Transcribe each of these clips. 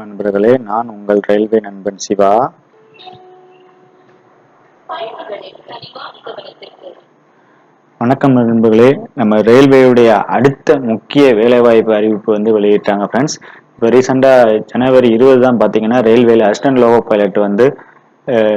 நண்பர்களே நான் உங்கள் ரயில்வே நண்பன் சிவா. வணக்கம் நண்பர்களே. நம்ம ரயில்வேயுடைய அடுத்த முக்கிய வேலைவாய்ப்பு அறிவிப்பு வந்து வெளியிட்டாங்க ஃப்ரெண்ட்ஸ் இப்போ ரீசெண்டாக ஜனவரி இருபது தான் பார்த்தீங்கன்னா ரயில்வேல அசிஸ்டன்ட் லோகோ பைலட் வந்து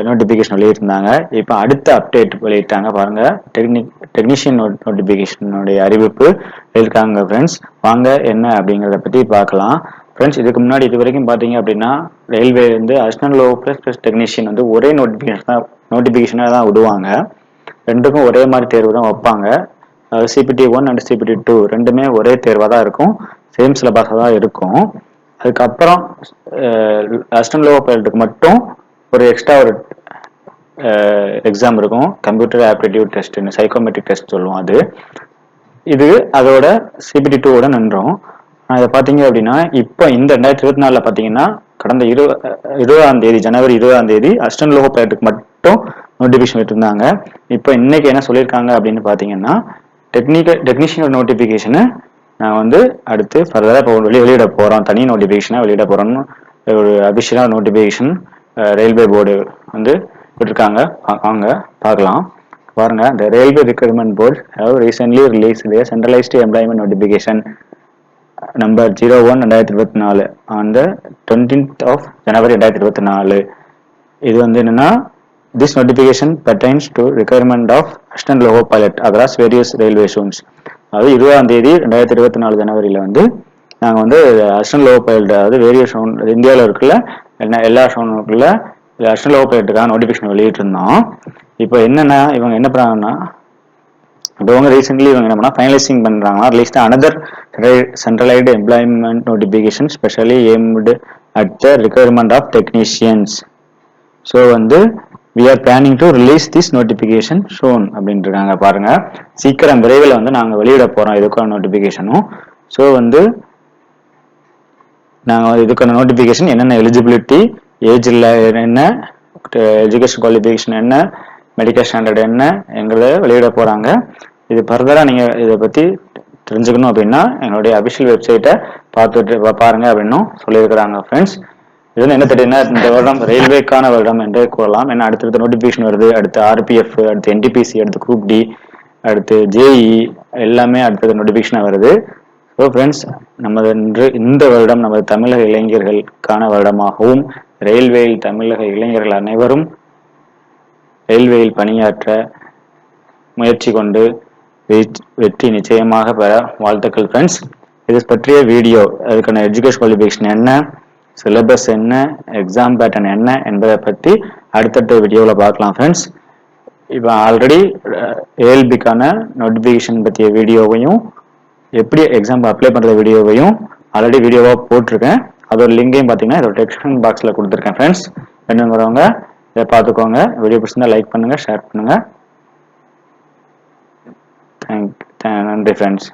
நோட்டிஃபிகேஷன் வெளியிட்டிருந்தாங்க. இப்போ அடுத்த அப்டேட் வெளியிட்டாங்க பாருங்க. டெக்னிக் டெக்னீஷியன் நோட்டிஃபிகேஷனுடைய அறிவிப்பு வெளியிருக்காங்க ஃப்ரெண்ட்ஸ் வாங்க என்ன அப்படிங்கிறத பற்றி பார்க்கலாம். ஃப்ரெண்ட்ஸ் இதுக்கு முன்னாடி இது வரைக்கும் பார்த்தீங்க அப்படின்னா ரயில்வே வந்து அசிஸ்டன்ட் லோ ப்ளஸ் ப்ளஸ் டெக்னீஷியன் வந்து ஒரே நோட்டிஃபிகேஷன் தான் நோட்டிஃபிகேஷனாக தான் விடுவாங்க. ரெண்டுக்கும் ஒரே மாதிரி தேர்வு தான் வைப்பாங்க. CBT one and CBT two ரெண்டுமே ஒரே தேர்வாக தான் இருக்கும். சேம் சிலபஸாக தான் இருக்கும். அதுக்கப்புறம் அர்ஷனல் லோ பைலட்டுக்கு மட்டும் ஒரு எக்ஸ்ட்ரா ஒரு எக்ஸாம் இருக்கும். கம்ப்யூட்டர் ஆப்டிடியூட் டெஸ்ட்னு சைக்கோமெட்ரிக் டெஸ்ட் சொல்லுவோம் அது. இது அதோட சிபிடி டூவோட நின்றோம். இதை பார்த்தீங்க அப்படின்னா இப்போ இந்த ரெண்டாயிரத்தி இருபத்தி நாலில் பார்த்தீங்கன்னா கடந்த இரு இருபதாம் தேதி ஜனவரி இருபதாம் தேதி அஸ்டன் லோகோ பைலட்டுக்கு மட்டும் நோட்டிஃபிகேஷன் விட்டுருந்தாங்க. இப்போ இன்னைக்கு என்ன சொல்லியிருக்காங்க அப்படின்னு பார்த்தீங்கன்னா டெக்னிக்கல் டெக்னீஷியனோட நோட்டிஃபிகேஷனை நான் வந்து அடுத்து ஃபர்தராக இப்போ வெளியே வெளியிட போகிறோம் தனி நோட்டிஃபிகேஷனாக வெளியிட போகிறோம்னு ஒரு அபிஷியலாக நோட்டிஃபிகேஷன் ரயில்வே போர்டு வந்து விட்டுருக்காங்க. வாங்க பார்க்கலாம். பாருங்க the railway recruitment board have recently release their centralised employment notification number zero one ரெண்டாயிரத்தி இருபத்தி நாலு on the twentieth of January ரெண்டாயிரத்தி இருபத்தி நாலு. இது வந்து என்னன்னா this notification pertains to requirement of assistant loco pilot across various railway zones அதாவது இருபதாம் தேதி ரெண்டாயிரத்தி இருபத்தி நாலு ஜனவரியில் வந்து நாங்கள் வந்து அஸ்டன் லோகோ பைலட் அதாவது வேரியஸ் ஷோன் இந்தியாவில் இருக்குல்ல என்ன எல்லா ஷோனுக்குள்ள அஸ்டன் லோகோ பைலட்டுக்கான நோட்டிஃபிகேஷன் வெளியிட்டிருந்தோம். இப்போ என்னென்னா இவங்க என்ன பண்ணாங்கன்னா இப்போ இவங்க ரீசென்ட்லி இவங்க என்ன பண்ணா ஃபைனலைசிங் பண்ணுறாங்கன்னா at least another centralised employment notification specially aimed at the requirement of technicians so வந்து we are planning to release this notification soon அப்படின்ட்டு இருக்காங்க பாருங்க. சீக்கிரம் விரைவில் வந்து நாங்கள் வெளியிட போகிறோம் இதுக்கான நோட்டிஃபிகேஷனும் ஸோ வந்து நாங்கள் இதுக்கான நோட்டிஃபிகேஷன் என்னென்ன எலிஜிபிலிட்டி ஏஜில் என்ன எஜுகேஷன் குவாலிஃபிகேஷன் என்ன மெடிக்கல் ஸ்டாண்டர்ட் என்ன எங்களை வெளியிட போகிறாங்க இது ஃபர்தராக நீங்கள் இதை பற்றி தெரிஞ்சுக்கணும் அப்படின்னா எங்களுடைய அபிஷியல் வெப்சைட்டை பார்த்துட்டு பாருங்க அப்படின்னும் சொல்லியிருக்கிறாங்க ஃப்ரெண்ட்ஸ் இது வந்து என்ன தெரியுதுன்னா இந்த வருடம் ரயில்வேக்கான வருடம் என்றே கூறலாம். ஏன்னா அடுத்தடுத்த நோட்டிஃபிகேஷன் வருது அடுத்து ஆர்பிஎஃப் அடுத்து என்டிபிசி அடுத்து குரூப் டி அடுத்து ஜேஇ எல்லாமே அடுத்தது நோட்டிஃபிகேஷனாக வருது. ஸோ ஃப்ரெண்ட்ஸ் நமது இன்று இந்த வருடம் நமது தமிழக இளைஞர்களுக்கான வருடமாகவும் ரயில்வேயில் தமிழக இளைஞர்கள் அனைவரும் ரயில்வேயில் பணியாற்ற முயற்சி கொண்டு வெற்றி- வெற்றி நிச்சயமாக பெற வாழ்த்துக்கள் ஃப்ரெண்ட்ஸ் இது பற்றிய வீடியோ அதுக்கான எஜுகேஷன் குவாலிஃபிகேஷன் என்ன சிலபஸ் என்ன எக்ஸாம் பேட்டர்ன் என்ன என்பதை பற்றி அடுத்தடுத்த வீடியோவில் பார்க்கலாம் ஃப்ரெண்ட்ஸ் இப்போ ஆல்ரெடி ஏஎல்பிக்கான நோட்டிஃபிகேஷன் பற்றிய வீடியோவையும் எப்படி எக்ஸாம் அப்ளை பண்ணுற வீடியோவையும் ஆல்ரெடி வீடியோவாக போட்டிருக்கேன். அதோட லிங்கையும் பார்த்தீங்கன்னா இதோட டெக்ஸ்டன் பாக்ஸில் கொடுத்துருக்கேன் ஃப்ரெண்ட்ஸ் வேணுங்கிறவங்க இதை பார்த்துக்கோங்க. வீடியோ பிடிச்சிருந்தா லைக் பண்ணுங்கள் ஷேர் பண்ணுங்கள் and, and defense